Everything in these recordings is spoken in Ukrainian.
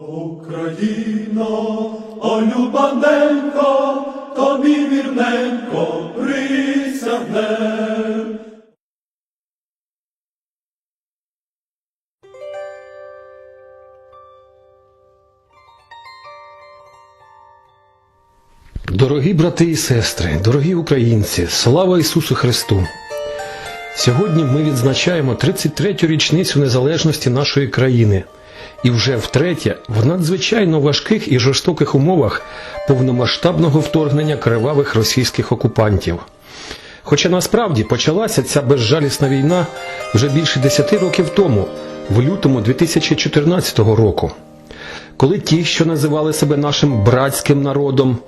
Україна, о любаненько, тобі вірненько присягнем. Дорогі брати і сестри, дорогі українці, слава Ісусу Христу! Сьогодні ми відзначаємо 33-ю річницю незалежності нашої країни. І вже втретє, в надзвичайно важких і жорстоких умовах повномасштабного вторгнення кривавих російських окупантів. Хоча насправді почалася ця безжалісна війна вже більше 10 років тому, в лютому 2014 року коли ті, що називали себе нашим братським народом,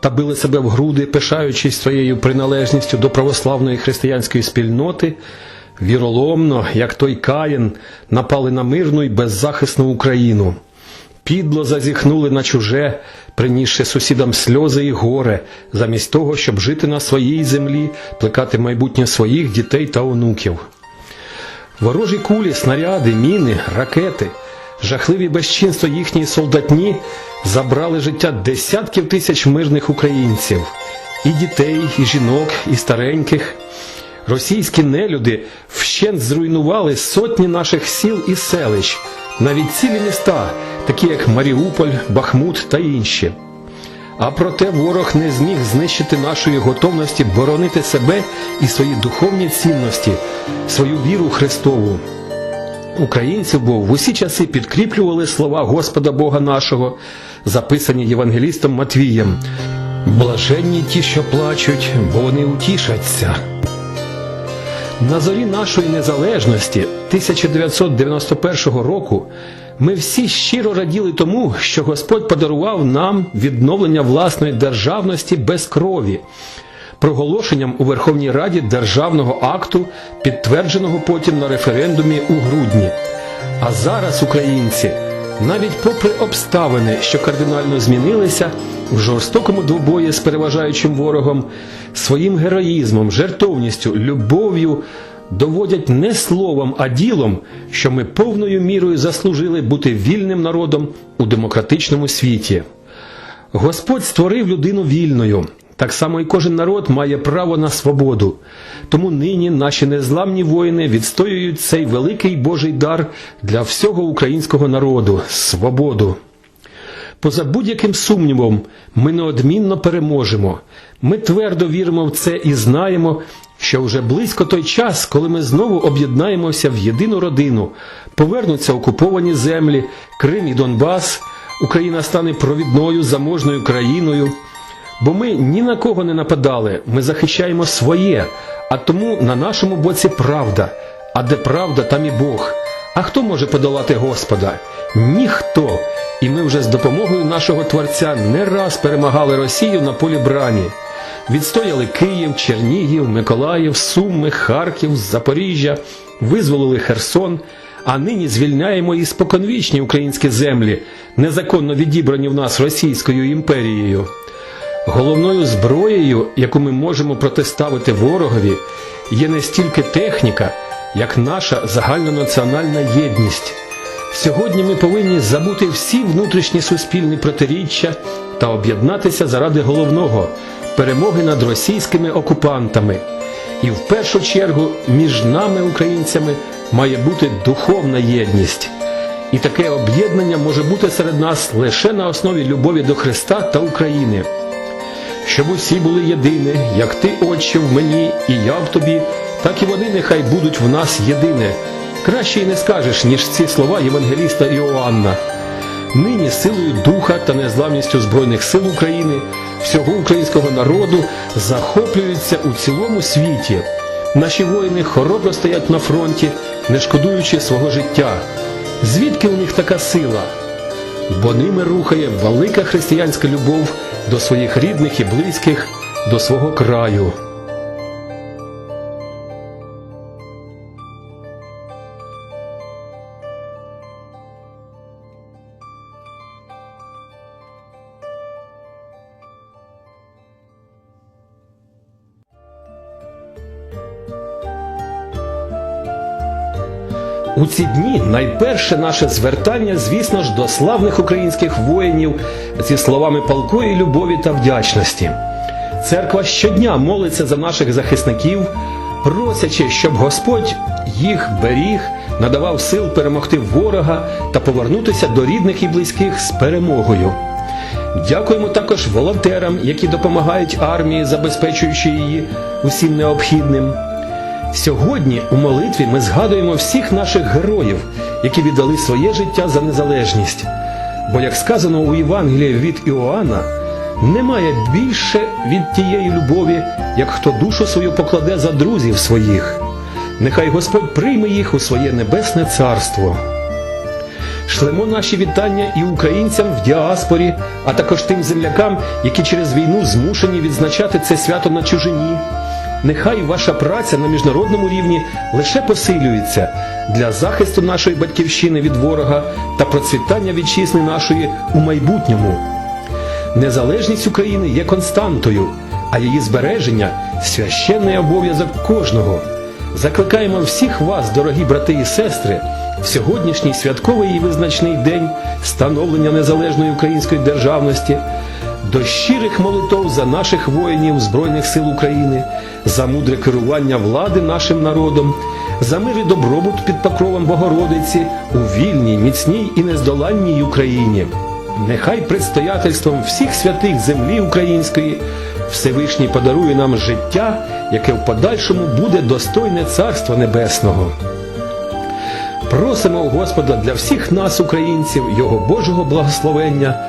та били себе в груди, пишаючись своєю приналежністю до православної християнської спільноти, віроломно, як той Каїн, напали на мирну і беззахисну Україну. Підло зазіхнули на чуже, принісши сусідам сльози і горе, замість того, щоб жити на своїй землі, плекати майбутнє своїх дітей та онуків. Ворожі кулі, снаряди, міни, ракети, жахливі безчинства їхньої солдатні забрали життя десятків тисяч мирних українців, і дітей, і жінок, і стареньких. Російські нелюди вщент зруйнували сотні наших сіл і селищ, навіть цілі міста, такі як Маріуполь, Бахмут та інші. А проте ворог не зміг знищити нашої готовності боронити себе і свої духовні цінності, свою віру Христову. Українців бо в усі часи підкріплювали слова Господа Бога нашого, записані Євангелістом Матвієм. Блаженні ті, що плачуть, бо вони утішаться. На зорі нашої незалежності 1991 року ми всі щиро раділи тому, що Господь подарував нам відновлення власної державності без крові, проголошенням у Верховній Раді державного акту, підтвердженого потім на референдумі у грудні. А зараз українці, навіть попри обставини, що кардинально змінилися, в жорстокому двобої з переважаючим ворогом, своїм героїзмом, жертовністю, любов'ю доводять не словом, а ділом, що ми повною мірою заслужили бути вільним народом у демократичному світі. Господь створив людину вільною. Так само і кожен народ має право на свободу. Тому нині наші незламні воїни відстоюють цей великий Божий дар для всього українського народу свободу. Поза будь-яким сумнівом, ми неодмінно переможемо. Ми твердо віримо в це і знаємо, що вже близько той час, коли ми знову об'єднаємося в єдину родину, повернуться окуповані землі, Крим і Донбас, Україна стане провідною заможною країною. Бо ми ні на кого не нападали, ми захищаємо своє, а тому на нашому боці правда. А де правда, там і Бог. А хто може подолати Господа? Ніхто. І ми вже з допомогою нашого Творця не раз перемагали Росію на полі брані. Відстояли Київ, Чернігів, Миколаїв, Суми, Харків, Запоріжжя, визволили Херсон, а нині звільняємо і споконвічні українські землі, незаконно відібрані в нас Російською імперією. Головною зброєю, яку ми можемо протиставити ворогові, є не стільки техніка, як наша загальнонаціональна єдність. Сьогодні ми повинні забути всі внутрішні суспільні протиріччя та об'єднатися заради головного перемоги над російськими окупантами. І в першу чергу між нами, українцями, має бути духовна єдність. І таке об'єднання може бути серед нас лише на основі любові до Христа та України щоб усі були єдині, як ти, Отче, в мені, і я в тобі, так і вони нехай будуть в нас єдине. Краще й не скажеш, ніж ці слова Євангеліста Іоанна. Нині силою духа та незламністю Збройних сил України, всього українського народу захоплюються у цілому світі. Наші воїни хоробро стоять на фронті, не шкодуючи свого життя. Звідки у них така сила? Бо ними рухає велика християнська любов до своїх рідних і близьких, до свого краю. У ці дні найперше наше звертання, звісно ж, до славних українських воїнів зі словами палкої любові та вдячності. Церква щодня молиться за наших захисників, просячи, щоб Господь їх беріг, надавав сил перемогти ворога та повернутися до рідних і близьких з перемогою. Дякуємо також волонтерам, які допомагають армії, забезпечуючи її усім необхідним. Сьогодні у молитві ми згадуємо всіх наших героїв, які віддали своє життя за незалежність. Бо, як сказано у Євангелії від Іоанна, немає більше від тієї любові, як хто душу свою покладе за друзів своїх. Нехай Господь прийме їх у своє небесне царство. Шлемо наші вітання і українцям в діаспорі, а також тим землякам, які через війну змушені відзначати це свято на чужині. Нехай ваша праця на міжнародному рівні лише посилюється для захисту нашої батьківщини від ворога та процвітання вітчизни нашої у майбутньому. Незалежність України є константою, а її збереження священний обов'язок кожного. Закликаємо всіх вас, дорогі брати і сестри, в сьогоднішній святковий і визначний день становлення незалежної української державності, до щирих молитов за наших воїнів Збройних сил України, за мудре керування влади нашим народом, за мир і добробут під покровом Богородиці у вільній, міцній і нездоланній Україні. Нехай предстоятельством всіх святих землі української Всевишній подарує нам життя, яке в подальшому буде достойне Царства Небесного. Просимо Господа для всіх нас, українців, Його Божого благословення.